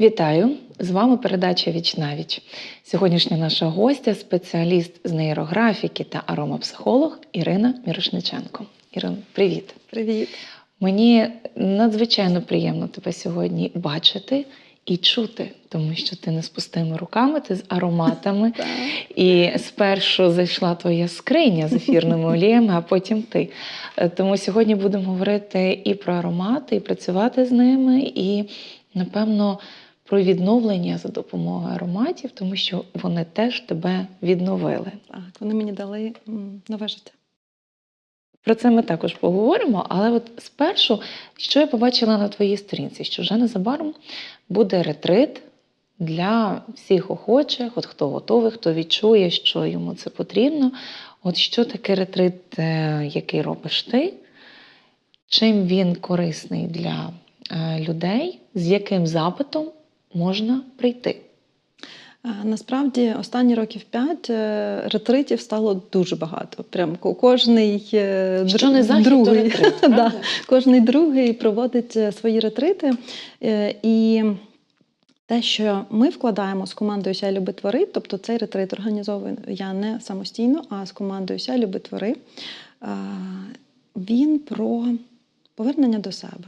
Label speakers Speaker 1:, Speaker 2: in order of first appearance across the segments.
Speaker 1: Вітаю! З вами передача Віч на віч. Сьогоднішня наша гостя спеціаліст з нейрографіки та аромапсихолог Ірина Мірошниченко. Ірина, привіт!
Speaker 2: Привіт.
Speaker 1: Мені надзвичайно приємно тебе сьогодні бачити і чути, тому що ти не з пустими руками, ти з ароматами. І спершу зайшла твоя скриня з ефірними оліями, а потім ти. Тому сьогодні будемо говорити і про аромати, і працювати з ними, і, напевно, про відновлення за допомогою ароматів, тому що вони теж тебе відновили.
Speaker 2: Так, вони мені дали нове життя.
Speaker 1: Про це ми також поговоримо. Але от спершу, що я побачила на твоїй сторінці, що вже незабаром буде ретрит для всіх охочих, от хто готовий, хто відчує, що йому це потрібно. От що таке ретрит, е, який робиш ти, чим він корисний для е, людей, з яким запитом можна прийти.
Speaker 2: Насправді, останні років п'ять е, ретритів стало дуже багато. Прям кожний е,
Speaker 1: Що не захід, то
Speaker 2: другий,
Speaker 1: ретрит,
Speaker 2: да, кожний другий проводить е, свої ретрити. І те, що ми вкладаємо з командою «Ся люби твори», тобто цей ретрит організовую я не самостійно, а з командою «Ся люби твори», він про повернення до себе.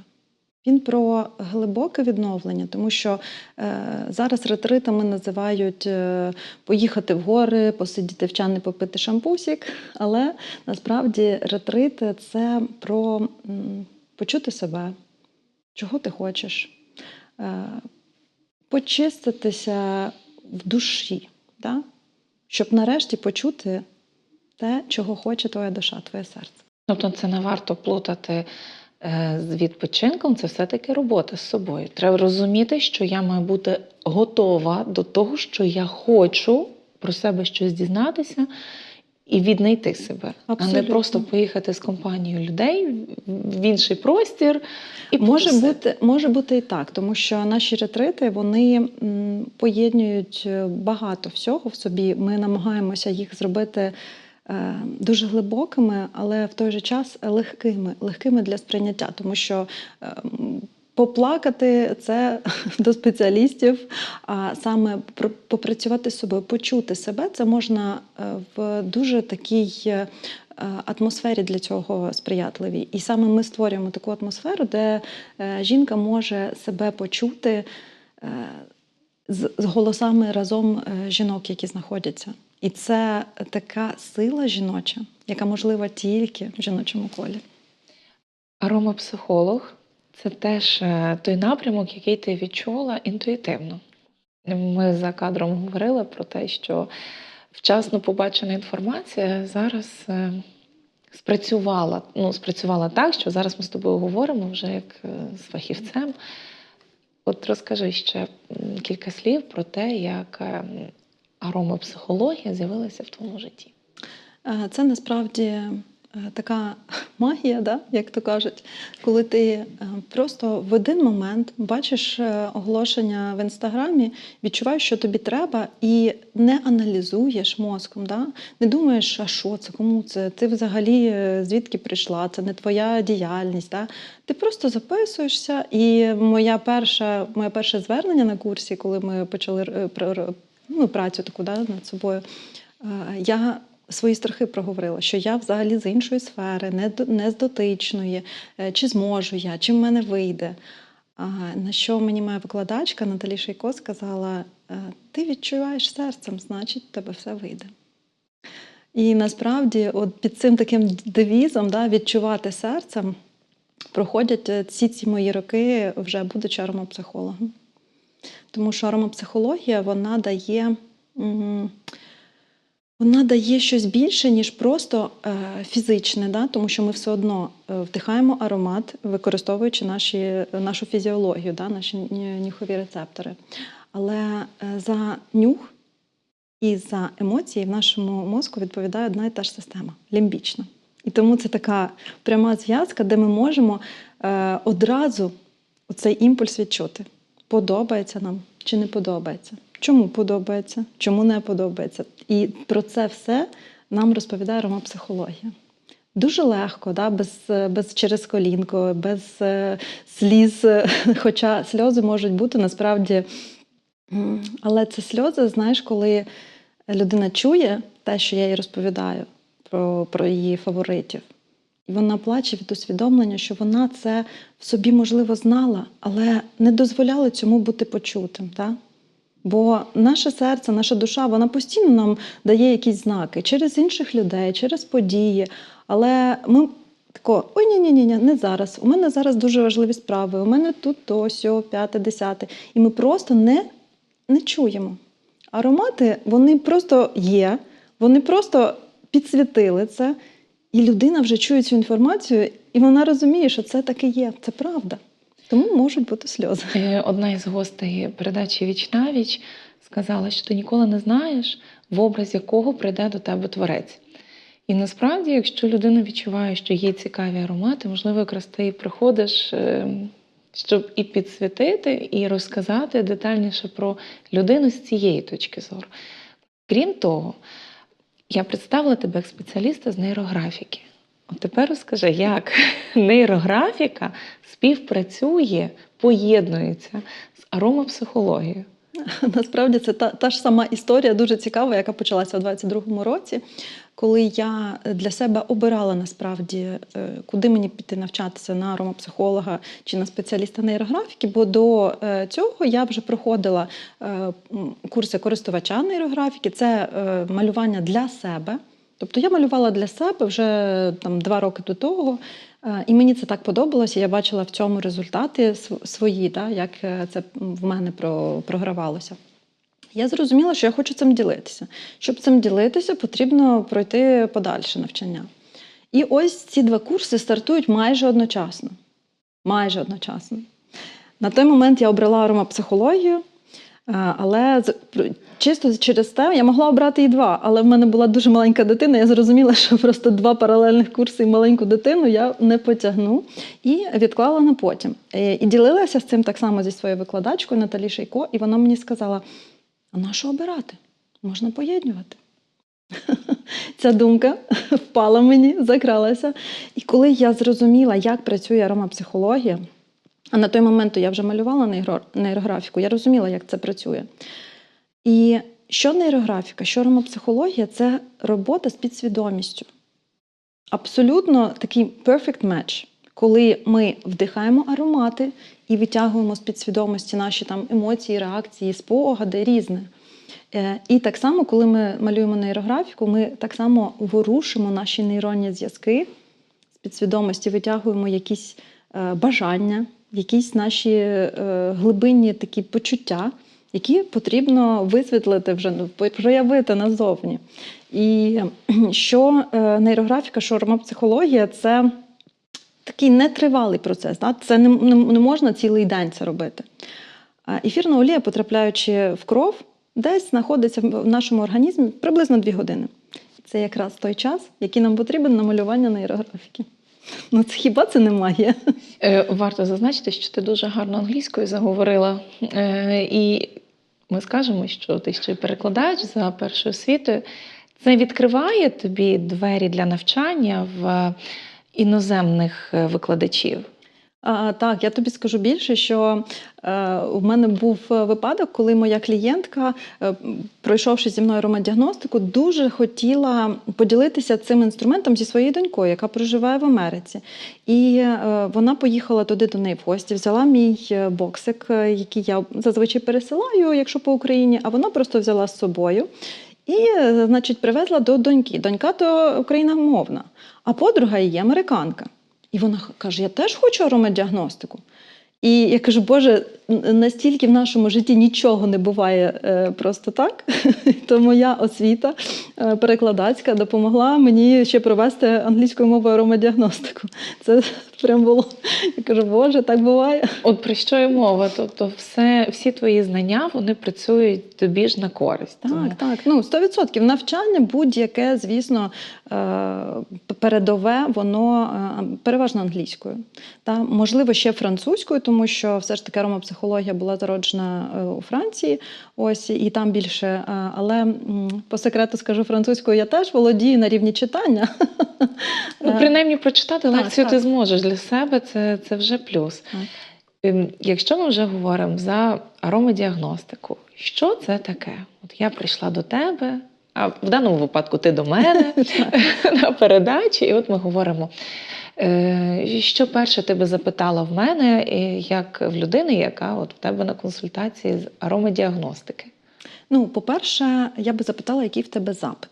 Speaker 2: Він про глибоке відновлення, тому що е, зараз ретритами називають е, поїхати в гори, посидіти в чани, попити шампусік. Але насправді ретрит це про м, почути себе, чого ти хочеш, е, почиститися в душі, да? щоб нарешті почути те, чого хоче твоя душа, твоє серце.
Speaker 1: Тобто це не варто плутати з відпочинком, це все-таки робота з собою. Треба розуміти, що я маю бути готова до того, що я хочу про себе щось дізнатися і віднайти себе, а не просто поїхати з компанією людей в інший простір і
Speaker 2: Може
Speaker 1: все.
Speaker 2: бути, може бути і так, тому що наші ретрити вони поєднують е, багато всього в собі. Ми намагаємося їх зробити е, дуже глибокими, але в той же час легкими, легкими для сприйняття, тому що. е, Поплакати це до спеціалістів, а саме попрацювати з собою, почути себе, це можна е, в дуже такій е, атмосфері для цього сприятливій. І саме ми створюємо таку атмосферу, де е, жінка може себе почути е, з, голосами разом е, жінок, які знаходяться. І це така сила жіноча, яка можлива тільки в жіночому колі.
Speaker 1: Аромапсихолог це теж е, той напрямок, який ти відчула інтуїтивно. Ми за кадром говорили про те, що вчасно побачена інформація зараз е, спрацювала. Ну, спрацювала так, що зараз ми з тобою говоримо вже як е, з фахівцем. От розкажи ще кілька слів про те, як е, аромапсихологія з'явилася в твоєму житті.
Speaker 2: Е, Це насправді е, така магія, да, як то кажуть, коли ти е, просто в один момент бачиш оголошення в інстаграмі, відчуваєш, що тобі треба, і не аналізуєш мозком, да? не думаєш, а що це, кому це, ти взагалі звідки прийшла, це не твоя діяльність. Да? Ти просто записуєшся. І моя перша, моє перше звернення на курсі, коли ми почали про- ну, працю таку да, над собою, е, я свої страхи проговорила, що я взагалі з іншої сфери, не, не з дотичної, е, чи зможу я, чи в мене вийде. На що мені моя викладачка Наталі Шейко сказала: е, ти відчуваєш серцем, значить, в тебе все вийде. І насправді, от під цим таким девізом да, відчувати серцем проходять всі ці мої роки, вже будучи аромапсихологом. Тому що аромапсихологія вона дає. вона дає щось більше, ніж просто е, фізичне, да? тому що ми все одно е, вдихаємо аромат, використовуючи наші, нашу фізіологію, да? наші нюхові рецептори. Але е, за нюх і за емоції в нашому мозку відповідає одна і та ж система лімбічна. І тому це така пряма зв'язка, де ми можемо одразу цей імпульс відчути. Подобається нам чи не подобається. Чому подобається, чому не подобається. І про це все нам розповідає аромапсихологія. дуже легко, да, без, е, без через колінко, без е, сліз. Хоча сльози можуть бути насправді. Але це сльози, знаєш, коли людина чує те, що я їй розповідаю про, про її фаворитів. Вона плаче від усвідомлення, що вона це в собі, можливо, знала, але не дозволяла цьому бути почутим. Так? Бо наше серце, наша душа, вона постійно нам дає якісь знаки через інших людей, через події. Але ми тако, ой, ні, ні, ні, не зараз. У мене зараз дуже важливі справи. У мене тут то, сьо, п'яте, десяте. І ми просто не, не чуємо. Аромати вони просто є, вони просто підсвітили це, і людина вже чує цю інформацію, і вона розуміє, що це таки є, це правда. Тому можуть бути сльози.
Speaker 1: Е, Одна із гостей передачі Віч на віч сказала, що ти ніколи не знаєш, в образ якого прийде до тебе творець. І насправді, якщо людина відчуває, що є цікаві аромати, можливо, якраз ти приходиш, е, щоб і підсвітити, і розказати детальніше про людину з цієї точки зору. Крім того, я представила тебе як спеціаліста з нейрографіки. От тепер розкажи, як нейрографіка співпрацює, поєднується з аромапсихологією.
Speaker 2: Насправді це та, та ж сама історія, дуже цікава, яка почалася у 22-му році, коли я для себе обирала насправді, е, куди мені піти навчатися на аромапсихолога чи на спеціаліста нейрографіки, бо до е, цього я вже проходила е, курси користувача нейрографіки, це е, малювання для себе. Тобто я малювала для себе вже там два роки до того, е, і мені це так подобалося. Я бачила в цьому результати свої, да, як е, це в мене про- програвалося. Я зрозуміла, що я хочу цим ділитися. Щоб цим ділитися, потрібно пройти подальше навчання. І ось ці два курси стартують майже одночасно. Майже одночасно. На той момент я обрала аромапсихологію, е, але чисто через те я могла обрати і два, але в мене була дуже маленька дитина. Я зрозуміла, що просто два паралельних курси і маленьку дитину я не потягну і відклала на потім. Е, І ділилася з цим так само зі своєю викладачкою Наталі Шейко, і вона мені сказала: а на що обирати? Можна поєднувати. Ця думка впала мені, закралася. І коли я зрозуміла, як працює аромапсихологія, а на той момент я вже малювала нейрографіку, я розуміла, як це працює. І що нейрографіка, що аромапсихологія це робота з підсвідомістю. Абсолютно такий perfect match, коли ми вдихаємо аромати і витягуємо з підсвідомості наші там емоції, реакції, спогади різне. Е, І так само, коли ми малюємо нейрографіку, ми так само ворушимо наші нейронні зв'язки з підсвідомості, витягуємо якісь е, бажання, якісь наші е, глибинні такі почуття, які потрібно висвітлити вже ну, проявити назовні. І що нейрографіка, що аромапсихологія це такий нетривалий процес. Да? Це не, не, не можна цілий день це робити. Ефірна олія, потрапляючи в кров, десь знаходиться в нашому організмі приблизно 2 години. Це якраз той час, який нам потрібен на малювання нейрографіки. Ну, це хіба це не магія?
Speaker 1: Е, Варто зазначити, що ти дуже гарно англійською заговорила. Е, І ми скажемо, що ти ще й перекладач за першою освітою. Це відкриває тобі двері для навчання в іноземних е, викладачів.
Speaker 2: А, так, я тобі скажу більше, що е, у мене був випадок, коли моя клієнтка, е, пройшовши зі мною аромадіагностику, дуже хотіла поділитися цим інструментом зі своєю донькою, яка проживає в Америці. І е, вона поїхала туди до неї в гості, взяла мій е, боксик, е, який я зазвичай пересилаю, якщо по Україні, а вона просто взяла з собою. І, е, значить, привезла до доньки. Донька то україномовна, а подруга її американка. І вона каже: Я теж хочу аромадіагностику. І я кажу, Боже, настільки в нашому житті нічого не буває е, просто так. То моя освіта е, перекладацька допомогла мені ще провести англійською мовою аромадіагностику. Це Прям було. Я кажу, Боже, так буває.
Speaker 1: От про що і мова? Тобто, все, всі твої знання вони працюють тобі ж на користь.
Speaker 2: Так, так. Ну, 100%. Навчання будь-яке, звісно, передове, воно е, переважно англійською. Та, можливо, ще французькою, тому що все ж таки аромапсихологія була зароджена е, у Франції, ось і там більше. Е, Але по секрету скажу французькою, я теж володію на рівні читання.
Speaker 1: Ну, принаймні прочитати лекцію ти зможеш для себе, це, це вже плюс.
Speaker 2: Так.
Speaker 1: Ем, Якщо ми вже говоримо за аромадіагностику, що це таке? От я прийшла до тебе, а в даному випадку ти до мене на передачі, і от ми говоримо. е, Що перше ти би запитала в мене, як в людини, яка от в тебе на консультації з аромадіагностики?
Speaker 2: Ну, по-перше, я би запитала, який в тебе запит.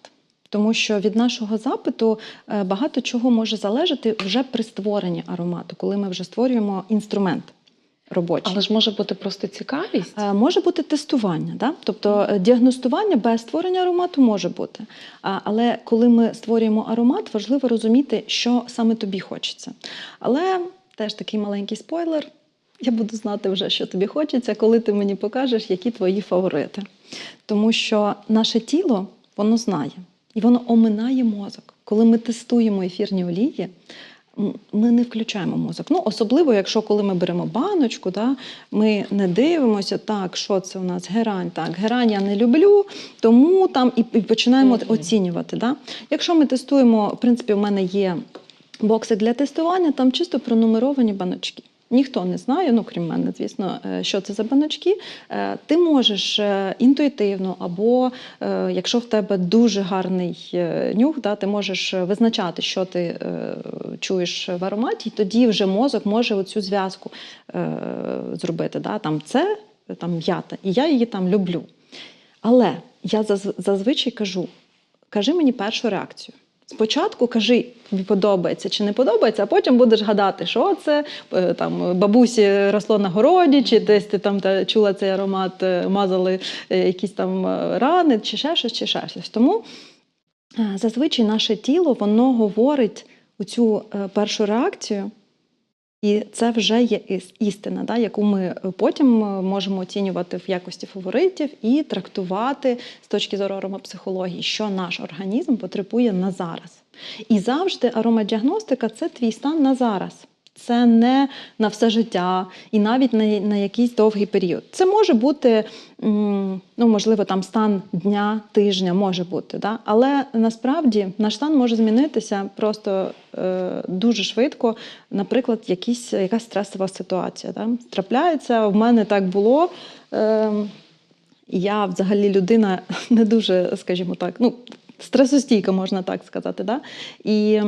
Speaker 2: Тому що від нашого запиту е, багато чого може залежати вже при створенні аромату, коли ми вже створюємо інструмент робочий.
Speaker 1: Але ж може бути просто цікавість.
Speaker 2: Е, Може бути тестування, да? тобто е, діагностування без створення аромату може бути. А, Але коли ми створюємо аромат, важливо розуміти, що саме тобі хочеться. Але теж такий маленький спойлер. Я буду знати вже, що тобі хочеться, коли ти мені покажеш, які твої фаворити. Тому що наше тіло воно знає і воно оминає мозок. Коли ми тестуємо ефірні олії, ми не включаємо мозок. Ну, особливо, якщо коли ми беремо баночку, да, ми не дивимося, так, що це у нас герань. Так, герань я не люблю, тому там і, і починаємо
Speaker 1: -hmm.
Speaker 2: оцінювати. Да. Якщо ми тестуємо, в принципі, в мене є боксик для тестування, там чисто пронумеровані баночки. Ніхто не знає, ну крім мене, звісно, е, що це за баночки. Е, Ти можеш е, інтуїтивно, або якщо в тебе дуже гарний нюх, да, ти можеш визначати, що ти чуєш в ароматі, і тоді вже мозок може оцю зв'язку зробити. Да, там це там м'ята, і я її там люблю. Але я зазвичай кажу: кажи мені першу реакцію. Спочатку кажи, тобі подобається чи не подобається, а потім будеш гадати, що це е, там бабусі росло на городі, чи десь ти там та, чула цей аромат, е, мазали е, якісь там рани, чи ще щось, чи ще щось. Тому зазвичай наше тіло воно говорить у цю першу реакцію, і це вже є істина, да, яку ми е, потім е, можемо оцінювати в якості фаворитів і трактувати з точки зору аромапсихології, що наш організм потребує на зараз. І завжди аромадіагностика це твій стан на зараз. Це не на все життя і навіть на, на якийсь довгий період. Це може бути, ну можливо, там стан дня, тижня може бути, да? але насправді наш стан може змінитися просто е, дуже швидко. Наприклад, якісь, якась стресова ситуація. Да? Трапляється, в мене так було. Е, я взагалі людина не дуже, скажімо так, ну, стресостійка, можна так сказати. Да? І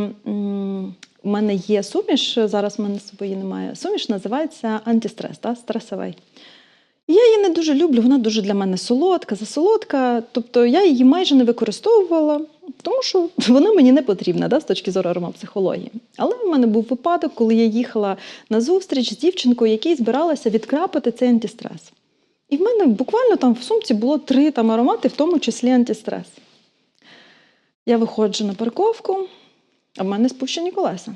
Speaker 2: у мене є суміш, зараз в мене з собою немає. Суміш називається антистрес, да? стресовий. Я її не дуже люблю, вона дуже для мене солодка, засолодка. Тобто я її майже не використовувала, тому що вона мені не потрібна да, з точки зору аромапсихології. Але в мене був випадок, коли я їхала на зустріч з дівчинкою, якій збиралася відкрапати цей антистрес. І в мене буквально там в сумці було три там аромати, в тому числі антистрес. Я виходжу на парковку, а в мене спущені колеса.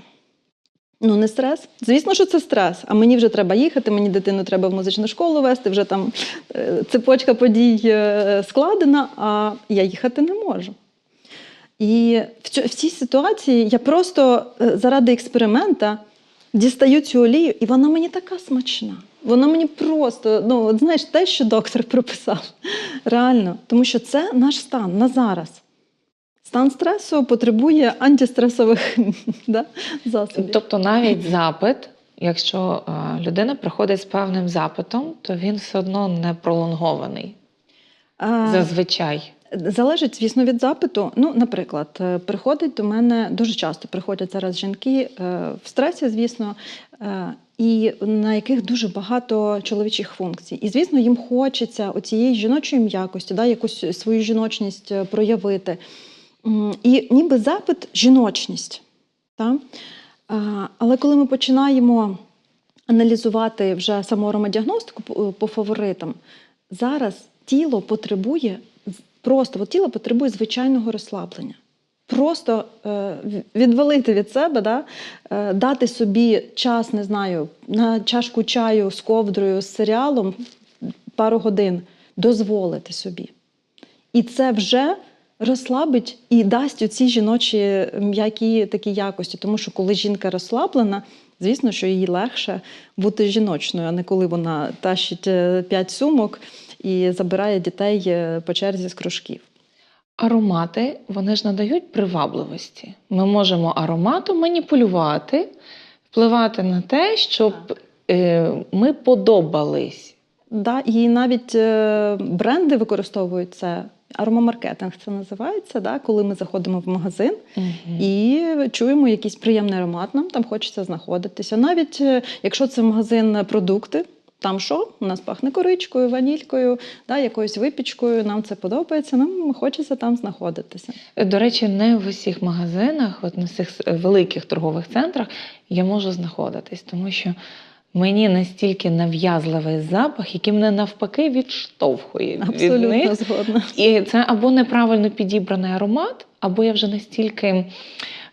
Speaker 2: Ну, не стрес. Звісно, що це стрес. А мені вже треба їхати, мені дитину треба в музичну школу вести, вже там е, цепочка подій е, складена, а я їхати не можу. І в, цій ситуації я просто е, заради експеримента дістаю цю олію, і вона мені така смачна. Вона мені просто, ну, от знаєш, те, що доктор прописав. Реально. Тому що це наш стан на зараз. Стан стресу потребує антистресових да, засобів.
Speaker 1: Тобто навіть запит, якщо е, людина приходить з певним запитом, то він все одно не пролонгований. Зазвичай.
Speaker 2: Залежить, звісно, від запиту. Ну, наприклад, е, приходить до мене дуже часто приходять зараз жінки е, в стресі, звісно, і на яких дуже багато чоловічих функцій. І, звісно, їм хочеться оцієї жіночої м'якості, да, якусь свою жіночність проявити. І ніби запит жіночність. Та? Але коли ми починаємо аналізувати вже саму аромадіагностику по, фаворитам, зараз тіло потребує просто от тіло потребує звичайного розслаблення. просто е, відвалити від себе, да? е, дати собі час, не знаю, на чашку чаю з ковдрою, з серіалом пару годин, дозволити собі. І це вже розслабить і дасть оці жіночі м'які такі якості. Тому що коли жінка розслаблена, звісно, що їй легше бути жіночною, а не коли вона тащить е, п'ять сумок і забирає дітей е, по черзі з кружків.
Speaker 1: Аромати вони ж надають привабливості. Ми можемо ароматом маніпулювати, впливати на те, щоб е, ми подобались.
Speaker 2: Да, і навіть бренди використовують це. Аромамаркетинг це називається, да, коли ми заходимо в магазин і чуємо якийсь приємний аромат, нам там хочеться знаходитися. Навіть е, якщо це магазин продукти, там що? У нас пахне коричкою, ванількою, да, якоюсь випічкою, нам це подобається, нам хочеться там знаходитися.
Speaker 1: До речі, не в усіх магазинах, от на цих великих торгових центрах я можу знаходитись, тому що мені настільки нав'язливий запах, який мене навпаки відштовхує від них.
Speaker 2: згодна.
Speaker 1: І це або неправильно підібраний аромат, або я вже настільки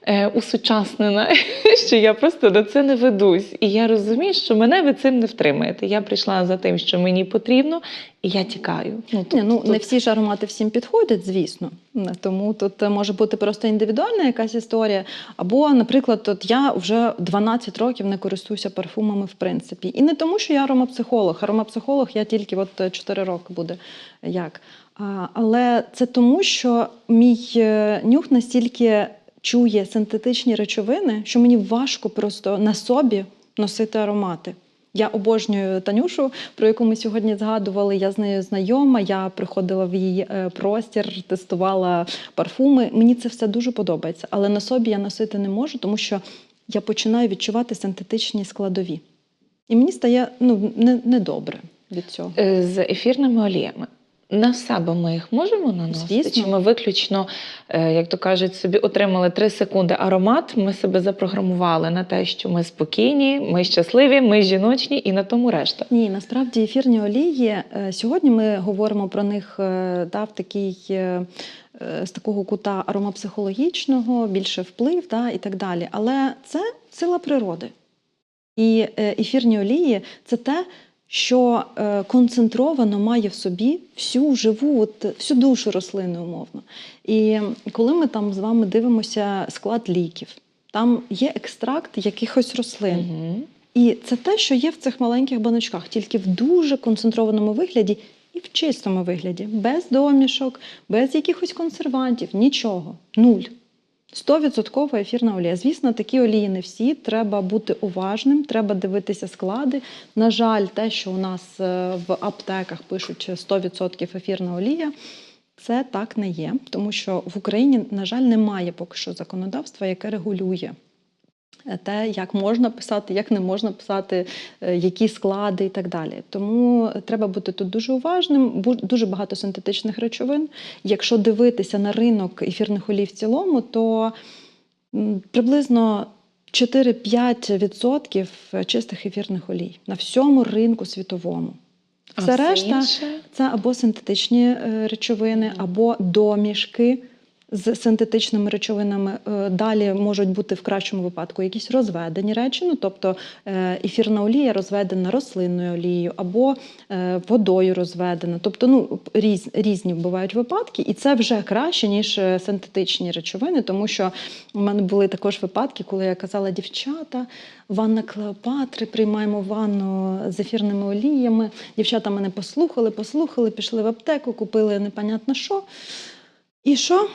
Speaker 1: е, усучаснена, що я просто до це не ведусь. І я розумію, що мене ви цим не втримаєте. Я прийшла за тим, що мені потрібно, і я тікаю. Ну,
Speaker 2: Ні, ну
Speaker 1: тут-
Speaker 2: не всі ж аромати всім підходять, звісно. Тому тут е, може бути просто індивідуальна якась історія. Або, наприклад, от я вже 12 років не користуюся парфумами в принципі. І не тому, що я аромапсихолог. Аромапсихолог я тільки от 4 роки буде як. Але це тому, що мій е, нюх настільки чує синтетичні речовини, що мені важко просто на собі носити аромати. Я обожнюю Танюшу, про яку ми сьогодні згадували. Я з нею знайома. Я приходила в її е, простір, тестувала парфуми. Мені це все дуже подобається. Але на собі я носити не можу, тому що я починаю відчувати синтетичні складові. І мені стає ну, не- недобре від цього.
Speaker 1: Е, з ефірними оліями. На себе ми їх можемо наносити?
Speaker 2: Звісно.
Speaker 1: Чи ми виключно, е, як то кажуть, собі отримали 3 секунди аромат, ми себе запрограмували на те, що ми спокійні, ми щасливі, ми жіночні, і на тому решта.
Speaker 2: Ні, насправді ефірні олії. е, Сьогодні ми говоримо про них е, да, в такий, е, з такого кута аромапсихологічного, більше вплив да, і так далі. Але це сила природи. І ефірні олії це те, що е, концентровано має в собі всю живу, от, всю душу рослини, умовно. І коли ми там з вами дивимося склад ліків, там є екстракт якихось рослин.
Speaker 1: Мгм.
Speaker 2: І це те, що є в цих маленьких баночках, тільки в дуже концентрованому вигляді і в чистому вигляді, без домішок, без якихось консервантів, нічого. Нуль. 100% ефірна олія. Звісно, такі олії не всі. Треба бути уважним, треба дивитися склади. На жаль, те, що у нас е, в аптеках пишуть 100% ефірна олія, це так не є, тому що в Україні, на жаль, немає поки що законодавства, яке регулює те, як можна писати, як не можна писати, е, які склади і так далі. Тому треба бути тут дуже уважним. Дуже багато синтетичних речовин. Якщо дивитися на ринок ефірних олій в цілому, то приблизно 4-5% чистих ефірних олій на всьому ринку світовому. Все решта
Speaker 1: інше?
Speaker 2: це або синтетичні е, речовини, або домішки з синтетичними речовинами. Е, Далі можуть бути в кращому випадку якісь розведені речі, ну тобто е, ефірна олія розведена рослинною олією або е, водою розведена. Тобто ну, різ, різні бувають випадки, і це вже краще, ніж синтетичні речовини, тому що у мене були також випадки, коли я казала дівчата, ванна Клеопатри, приймаємо ванну з ефірними оліями. Дівчата мене послухали, послухали, пішли в аптеку, купили непонятно що. І що?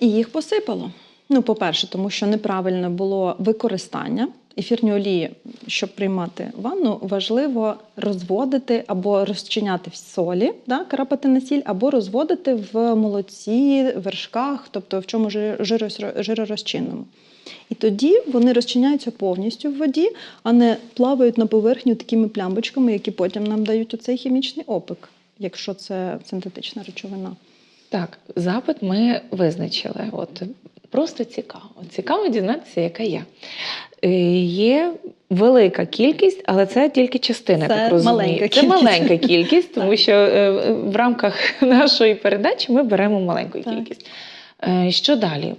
Speaker 2: І їх посипало. Ну, по-перше, тому що неправильне було використання. Ефірні олії, щоб приймати ванну, важливо розводити або розчиняти в солі, да, крапати на сіль, або розводити в молоці, вершках, тобто в чому жи- жиророзчинному. І тоді вони розчиняються повністю в воді, а не плавають на поверхню такими плямбочками, які потім нам дають оцей хімічний опик, якщо це синтетична речовина.
Speaker 1: Так, запит ми визначили. От просто цікаво. Цікаво дізнатися, яка я. Е, Є велика кількість, але це тільки частина.
Speaker 2: Це
Speaker 1: так розумію.
Speaker 2: маленька
Speaker 1: Це
Speaker 2: кількість.
Speaker 1: маленька кількість, тому що е, в рамках нашої передачі ми беремо маленьку
Speaker 2: Так.
Speaker 1: кількість. Е, Що далі?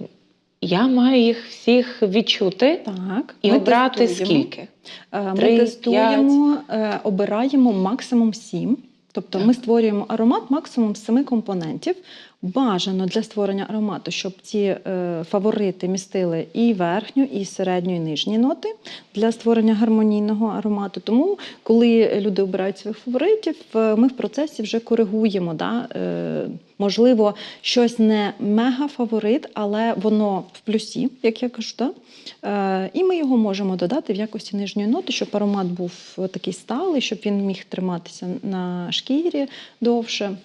Speaker 1: Я маю їх всіх відчути
Speaker 2: Так,
Speaker 1: і обрати
Speaker 2: тестуємо.
Speaker 1: скільки.
Speaker 2: Е, Ми
Speaker 1: Три,
Speaker 2: тестуємо, е, обираємо максимум 7. Тобто
Speaker 1: Так.
Speaker 2: ми створюємо аромат максимум з семи компонентів. Бажано для створення аромату, щоб ці е, фаворити містили і верхню, і середню, і нижні ноти для створення гармонійного аромату. Тому, коли люди обирають своїх фаворитів, е, ми в процесі вже коригуємо. Да? Е, можливо, щось не мега-фаворит, але воно в плюсі, як я кажу. Да? І ми його можемо додати в якості нижньої ноти, щоб аромат був такий сталий, щоб він міг триматися на шкірі довше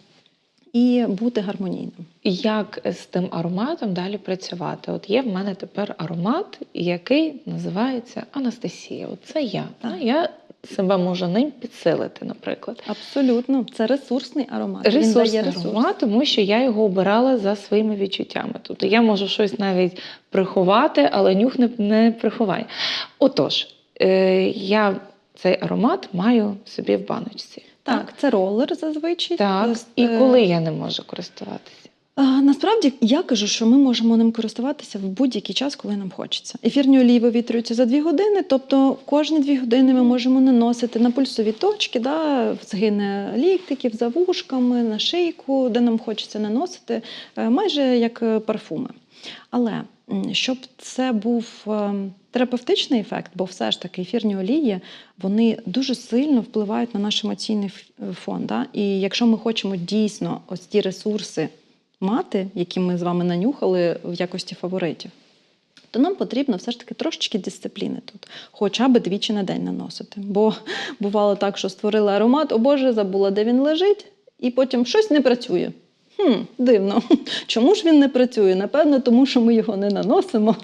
Speaker 2: і бути гармонійним.
Speaker 1: Як з тим ароматом далі працювати? От є в мене тепер аромат, який називається Анастасія. От це я. Та, Я себе можу ним підсилити, наприклад.
Speaker 2: Абсолютно, це ресурсний аромат. він дає ресурс.
Speaker 1: аромат, тому що я його обирала за своїми відчуттями. Тобто я можу щось навіть приховати, але нюх не, не приховає. Отож, е, я цей аромат маю собі в баночці.
Speaker 2: Так, це ролер зазвичай.
Speaker 1: Так,
Speaker 2: З-
Speaker 1: і
Speaker 2: е,
Speaker 1: коли я не можу користуватися?
Speaker 2: Насправді я кажу, що ми можемо ним користуватися в будь-який час, коли нам хочеться. Ефірні олії вивітрюються за дві години, тобто кожні дві години ми можемо наносити на пульсові точки, да, в згини ліктиків, за вушками, на шийку, де нам хочеться наносити, е, майже як е, парфуми. Але щоб це був е, терапевтичний ефект, бо все ж таки ефірні олії вони дуже сильно впливають на наш емоційний ф- фон. Да? І якщо ми хочемо дійсно ось ті ресурси мати, які ми з вами нанюхали в якості фаворитів, то нам потрібно все ж таки трошечки дисципліни тут, хоча б двічі на день наносити. Бо бувало так, що створили аромат, о Боже, забула, де він лежить, і потім щось не працює. Хм, дивно. Чому ж він не працює? Напевно, тому що ми його не наносимо.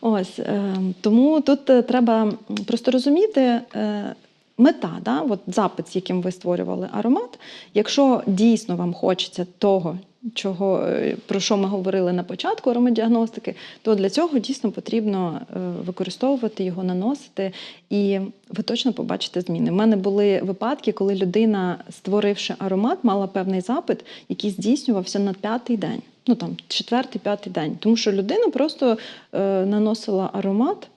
Speaker 2: Ось е, тому тут е, треба просто розуміти. Е, Мета, да? От запит, з яким ви створювали аромат. Якщо дійсно вам хочеться того, чого, е, про що ми говорили на початку аромадіагностики, то для цього дійсно потрібно е, використовувати його, наносити, і ви точно побачите зміни. У мене були випадки, коли людина, створивши аромат, мала певний запит, який здійснювався на п'ятий день. Ну там четвертий, п'ятий день. Тому що людина просто е, наносила аромат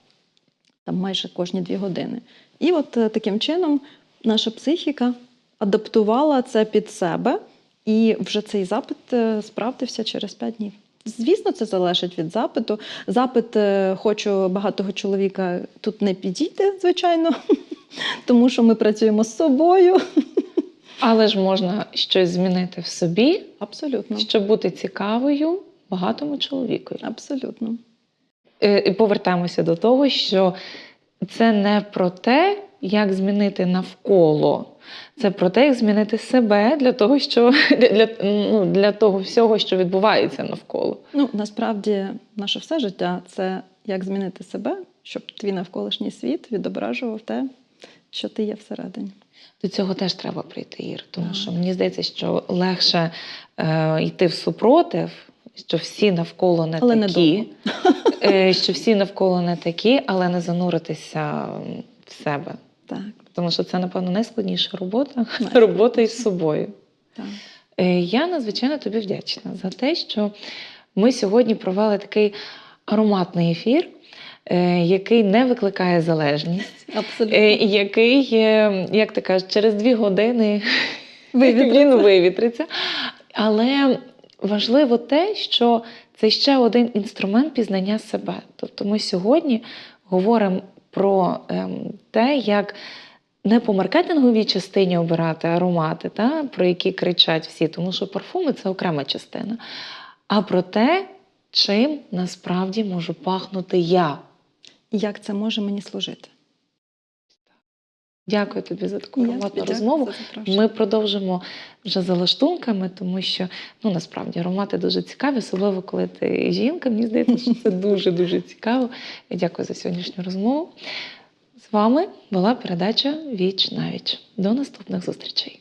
Speaker 2: там майже кожні дві години. І от е, таким чином наша психіка адаптувала це під себе, і вже цей запит е, справдився через 5 днів. Звісно, це залежить від запиту. Запит е, хочу багатого чоловіка тут не підійде, звичайно, тому що ми працюємо з собою.
Speaker 1: Але ж можна щось змінити в собі,
Speaker 2: Абсолютно.
Speaker 1: щоб бути цікавою багатому чоловікові.
Speaker 2: Абсолютно.
Speaker 1: Е, І повертаємося до того, що це не про те, як змінити навколо. Це про те, як змінити себе для того, що для, ну, для того всього, що відбувається навколо.
Speaker 2: Ну, насправді, наше все життя це як змінити себе, щоб твій навколишній світ відображував те, що ти є всередині.
Speaker 1: До цього теж треба прийти, Ір, тому
Speaker 2: Так.
Speaker 1: що мені здається, що легше е, йти в супротив, що всі навколо не
Speaker 2: Але
Speaker 1: такі,
Speaker 2: недовго.
Speaker 1: е, що всі навколо не такі, але не зануритися в себе.
Speaker 2: Так,
Speaker 1: Тому що це, напевно, найскладніша робота робота із собою.
Speaker 2: так.
Speaker 1: Е, Я надзвичайно тобі вдячна за те, що ми сьогодні провели такий ароматний ефір, е, який не викликає залежність,
Speaker 2: Абсолютно.
Speaker 1: е, який, як ти кажеш, через дві години
Speaker 2: Вивітриться.
Speaker 1: він вивітриться. Але важливо те, що це ще один інструмент пізнання себе. Тобто ми сьогодні говоримо про ем, те, як не по маркетинговій частині обирати аромати, та, про які кричать всі, тому що парфуми це окрема частина, а про те, чим насправді можу пахнути я.
Speaker 2: Як це може мені служити?
Speaker 1: Дякую тобі за таку ароматну розмову.
Speaker 2: за.
Speaker 1: Ми продовжимо вже за лаштунками, тому що ну насправді аромати дуже цікаві, особливо коли ти жінка. Мені здається, що це дуже дуже цікаво. Я дякую за сьогоднішню розмову. З вами була передача Віч на віч. До наступних зустрічей.